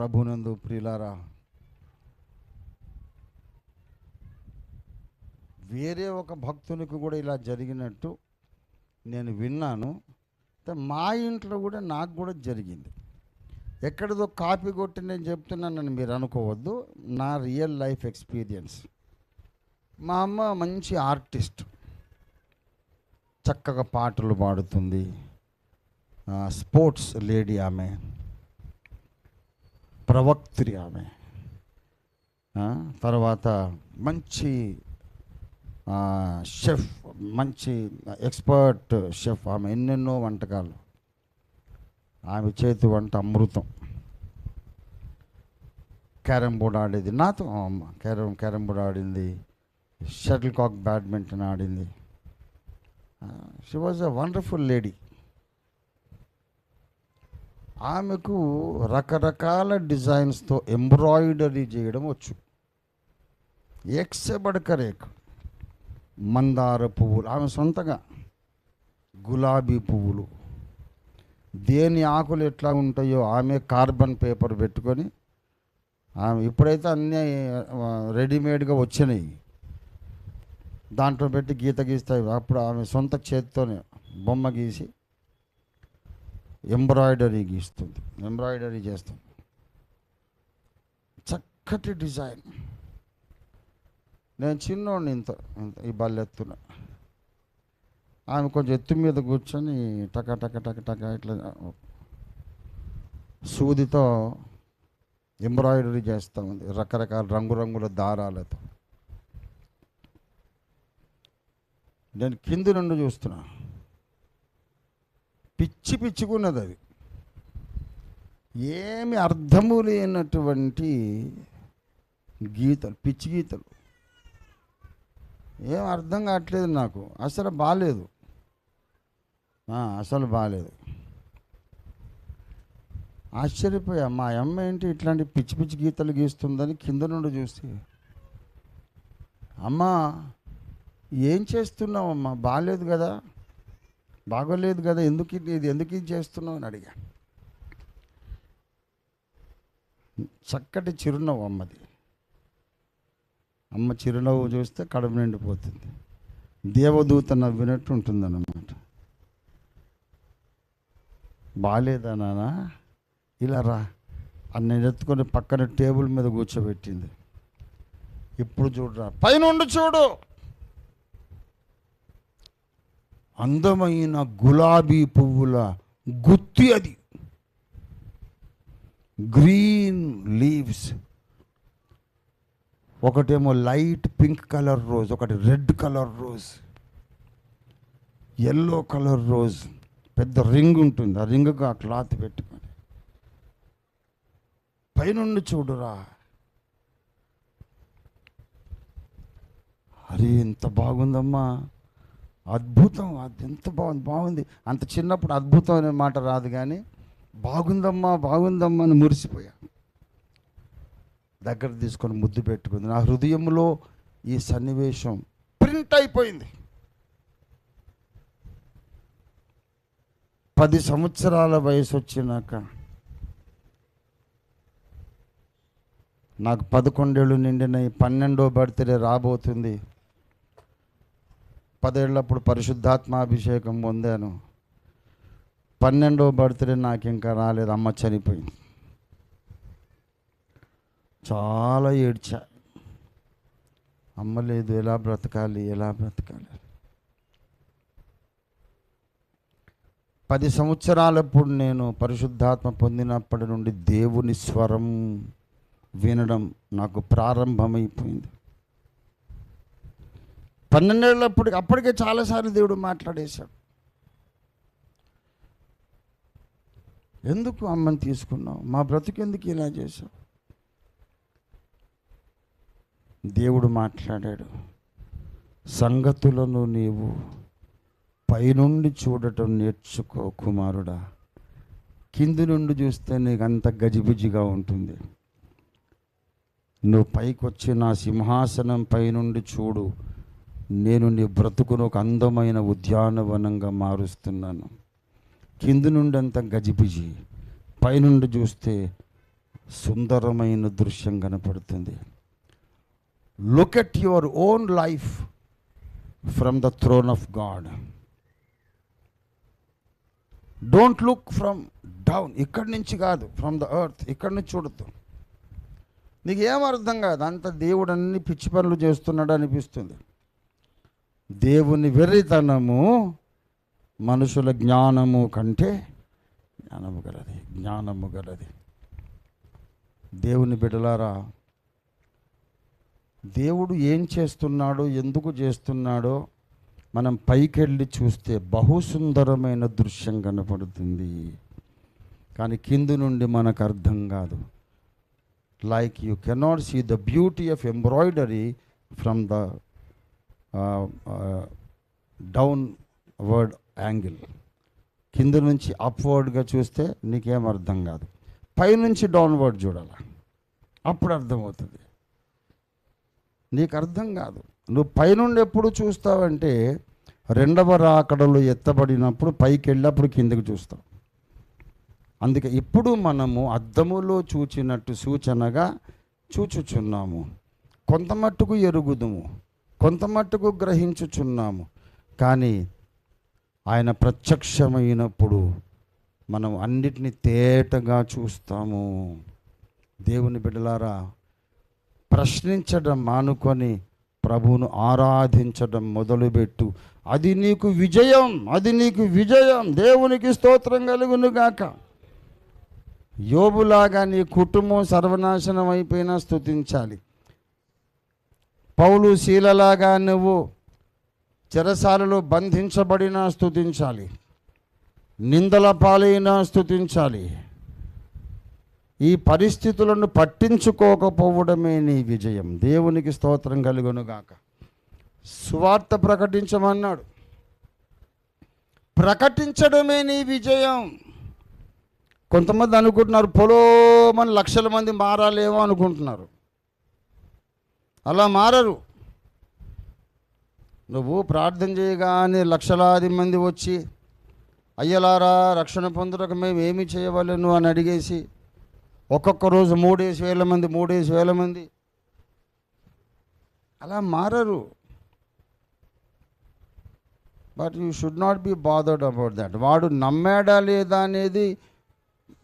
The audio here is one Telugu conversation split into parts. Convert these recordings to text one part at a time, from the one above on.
ప్రభునందు ప్రియులారా వేరే ఒక భక్తునికి కూడా ఇలా జరిగినట్టు నేను విన్నాను. మా ఇంట్లో కూడా నాకు కూడా జరిగింది. ఎక్కడిదో కాపీ కొట్టి నేను చెప్తున్నానని మీరు అనుకోవద్దు. నా రియల్ లైఫ్ ఎక్స్పీరియన్స్. మా అమ్మ మంచి ఆర్టిస్ట్. చక్కగా పాటలు పాడుతుంది. స్పోర్ట్స్ లేడీ ఆమె. ప్రవక్త్రి ఆమె. తర్వాత మంచి షెఫ్ మంచి ఎక్స్పర్ట్ షెఫ్ ఆమె. ఎన్నెన్నో వంటకాలు. ఆమె చేతి వంట అమృతం. క్యారమ్ బోర్డ్ ఆడేది. నాతో అమ్మ క్యారమ్ క్యారమ్ బోర్డ్ ఆడింది. షటిల్ కాక్ బ్యాడ్మింటన్ ఆడింది. She was a wonderful lady ఆమెకు రకరకాల డిజైన్స్తో ఎంబ్రాయిడరీ చేయడం వచ్చు. ఎక్సెబడకరేక్ మందార పువ్వులు ఆమె సొంతగా గులాబీ పువ్వులు. దేని ఆకులు ఎట్లా ఉంటాయో ఆమె కార్బన్ పేపర్ పెట్టుకొని ఆమె ఇప్పుడైతే అన్నీ రెడీమేడ్గా వచ్చినాయి. దాంట్లో పెట్టి గీత గీస్తాయి. అప్పుడు ఆమె సొంత చేతితోనే బొమ్మ గీసి ఎంబ్రాయిడరీ గీస్తుంది. ఎంబ్రాయిడరీ చేస్తుంది చక్కటి డిజైన్. నేను చిన్నోడిని ఇంత ఇంత ఈ బల్లెత్తున. ఆమె కొంచెం ఎత్తు మీద కూర్చొని టక టక టక టక ఇట్లా సూదితో ఎంబ్రాయిడరీ చేస్తూ ఉంది. రకరకాల రంగురంగుల దారాలతో. నేను కింది నుండి చూస్తున్నాను పిచ్చి పిచ్చుకున్నది అది ఏమి అర్థము లేనటువంటి గీతలు పిచ్చి గీతలు. ఏం అర్థం కావట్లేదు నాకు. అసలు బాగాలేదు అసలు బాగాలేదు ఆశ్చర్యపోయా మా అమ్మ ఏంటి ఇట్లాంటి పిచ్చి పిచ్చి గీతలు గీస్తుందని కింద నుండి చూసి అమ్మ ఏం చేస్తున్నావమ్మా? బాగాలేదు కదా. బాగోలేదు కదా ఎందుకు ఇది ఎందుకు ఇది చేస్తున్నావు అని అడిగా చక్కటి చిరునవ్వు అమ్మది. అమ్మ చిరునవ్వు చూస్తే కడుపు నిండిపోతుంది. దేవదూత నవ్వినట్టు ఉంటుందన్నమాట. బాగాలేదా నాన్న ఇలా రా. అన్న ఎత్తుకొని పక్కన టేబుల్ మీద కూర్చోబెట్టింది. ఇప్పుడు చూడరా పైనుండి చూడు. అందమైన గులాబీ పువ్వుల గుత్తి అది. గ్రీన్ లీవ్స్ ఒకటేమో లైట్ పింక్ కలర్ రోజ్ ఒకటి red colour rose yellow colour rose పెద్ద రింగ్ ఉంటుంది. ఆ రింగ్గా ఆ క్లాత్ పెట్టుకొని. పైనుండి చూడురా. అరే ఎంత బాగుందమ్మా. అద్భుతం అది ఎంత బాగుంది బాగుంది. అంత చిన్నప్పుడు అద్భుతం అనే మాట రాదు కానీ బాగుందమ్మా బాగుందమ్మా అని మురిసిపోయా. దగ్గర తీసుకొని ముద్దు పెట్టుకుంది. నా హృదయంలో ఈ సన్నివేశం ప్రింట్ అయిపోయింది. పది సంవత్సరాల వయసు వచ్చినాక నాకు పదకొండేళ్ళు నిండినాయి పన్నెండో బర్త్డే రాబోతుంది. పదేళ్ళప్పుడు పరిశుద్ధాత్మాభిషేకం పొందాను. పన్నెండో బర్త్డే నాకు ఇంకా రాలేదు అమ్మ చనిపోయింది. చాలా ఏడ్చా. అమ్మ లేదు ఎలా బ్రతకాలి ఎలా బ్రతకాలి? పది సంవత్సరాలప్పుడు నేను పరిశుద్ధాత్మ పొందినప్పటి నుండి దేవుని స్వరం వినడం నాకు ప్రారంభమైపోయింది. పన్నెండేళ్ళప్పుడు అప్పటికే చాలాసార్లు దేవుడు మాట్లాడేశాడు. ఎందుకు అమ్మని తీసుకున్నావు? మా బ్రతుకెందుకు ఇలా చేశావు? దేవుడు మాట్లాడాడు సంగతులను నీవు పైనుండి చూడటం నేర్చుకో కుమారుడా. కింది నుండి చూస్తే నీకు అంత గజిబిజిగా ఉంటుంది. నువ్వు పైకి వచ్చి నా సింహాసనం పైనుండి చూడు. నేను నీ బ్రతుకును ఒక అందమైన ఉద్యానవనంగా మారుస్తున్నాను. కింది నుండి అంత గజిబిజి పైనుండి చూస్తే సుందరమైన దృశ్యం కనపడుతుంది. Look at your own life from the throne of God don't look from down ఇక్కడి నుంచి కాదు ఫ్రమ్ ద ఎర్త్ ఇక్కడి నుంచి చూడద్దు. నీకు ఏం అర్థం కాదు? అంత దేవుడు అన్ని పిచ్చి పనులు చేస్తున్నాడు అనిపిస్తుంది. దేవుని వెర్రితనము మనుషుల జ్ఞానము కంటే జ్ఞానము గలది జ్ఞానము గలది. దేవుని బిడలారా దేవుడు ఏం చేస్తున్నాడో ఎందుకు చేస్తున్నాడో మనం పైకెళ్ళి చూస్తే బహు సుందరమైన దృశ్యం కనపడుతుంది. కానీ కింది నుండి మనకు అర్థం కాదు. Like you cannot see the beauty of embroidery from the downward angle కింద నుంచి అప్వర్డ్గా చూస్తే నీకేం అర్థం కాదు. పైనుంచి డౌన్వర్డ్ చూడాలి? అప్పుడు అర్థమవుతుంది. నీకు అర్థం కాదు. నువ్వు పైనుండి ఎప్పుడు చూస్తావంటే రెండవ రాకడలు ఎత్తబడినప్పుడు పైకి వెళ్ళినప్పుడు కిందకి చూస్తావు. అందుకే ఇప్పుడు మనము అద్దములో చూచినట్టు సూచనగా చూచుచున్నాము. కొంత మట్టుకు ఎరుగుదుము. కొంత మట్టుకు గ్రహించుచున్నాము. కానీ ఆయన ప్రత్యక్షమైనప్పుడు మనం అన్నిటినీ తేటగా చూస్తాము. దేవుని బిడ్డలారా ప్రశ్నించడం మానుకొని ప్రభువును ఆరాధించడం మొదలుపెట్టు. అది నీకు విజయం అది నీకు విజయం. దేవునికి స్తోత్రం కలుగునుగాక. యోబులాగా నీ కుటుంబం సర్వనాశనం అయిపోయినా స్థుతించాలి పౌలు శీలలాగా నువ్వు చెరసాలలో బంధించబడినా స్థుతించాలి. నిందల పాలైనా స్థుతించాలి. ఈ పరిస్థితులను పట్టించుకోకపోవడమే నీ విజయం. దేవునికి స్తోత్రం కలుగునుగాక. సువార్త ప్రకటించమన్నాడు. ప్రకటించడమే నీ విజయం. కొంతమంది అనుకుంటున్నారు పొలోమని లక్షల మంది మారాలేమో అనుకుంటున్నారు. అలా మారరు. నువ్వు ప్రార్థన చేయగానే లక్షలాది మంది వచ్చి అయ్యలారా రక్షణ పొందుటకు మేము ఏమి చేయవలను? అని అడిగేసి ఒక్కొక్క రోజు మూడేసి వేల మంది మూడేసి వేల మంది. అలా మారరు. But you should not be bothered about that వాడు నమ్మాడా లేదా అనేది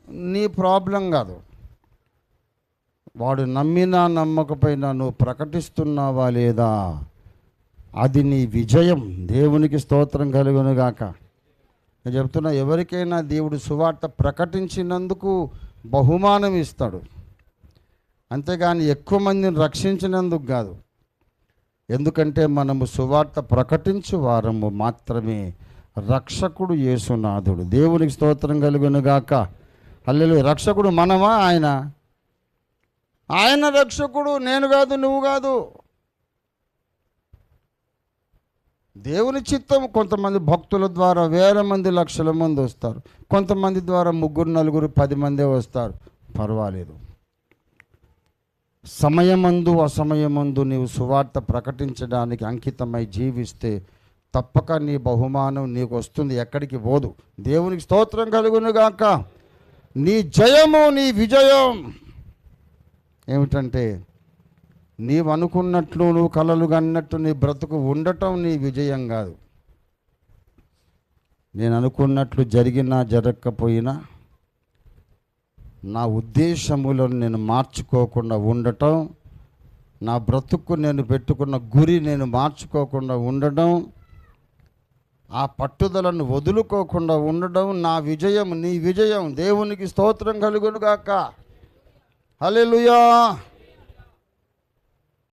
నీ ప్రాబ్లం కాదు. వాడు నమ్మినా నమ్మకపోయినా నువ్వు ప్రకటిస్తున్నావా లేదా? అది నీ విజయం. దేవునికి స్తోత్రం కలుగునుగాక. నేను చెప్తున్నా ఎవరికైనా దేవుడు సువార్త ప్రకటించినందుకు బహుమానం ఇస్తాడు. అంతేగాని ఎక్కువ మందిని రక్షించినందుకు కాదు. ఎందుకంటే మనము సువార్త ప్రకటించు వారము మాత్రమే రక్షకుడు యేసునాథుడు. దేవునికి స్తోత్రం కలుగునుగాక. అల్లెలు రక్షకుడు మనమా ఆయన? ఆయన రక్షకుడు నేను కాదు నువ్వు కాదు. దేవుని చిత్తం కొంతమంది భక్తుల ద్వారా వేల మంది లక్షల మంది వస్తారు. కొంతమంది ద్వారా ముగ్గురు నలుగురు పది మందే వస్తారు. పర్వాలేదు. సమయమందు అసమయమందు నీవు సువార్త ప్రకటించడానికి అంకితమై జీవిస్తే తప్పక నీ బహుమానం నీకు వస్తుంది. ఎక్కడికి పోదు. దేవునికి స్తోత్రం కలుగునుగాక నీ జయము నీ విజయం. ఏమిటంటే నీవు అనుకున్నట్లు నువ్వు కలలు కన్నట్టు నీ బ్రతుకు ఉండటం నీ విజయం కాదు. నేను అనుకున్నట్లు జరిగినా జరగకపోయినా నా ఉద్దేశములను నేను మార్చుకోకుండా ఉండటం నా బ్రతుకు నేను పెట్టుకున్న గురి నేను మార్చుకోకుండా ఉండడం ఆ పట్టుదలను వదులుకోకుండా ఉండడం నా విజయం నీ విజయం. దేవునికి స్తోత్రం కలుగునుగాక. Hallelujah.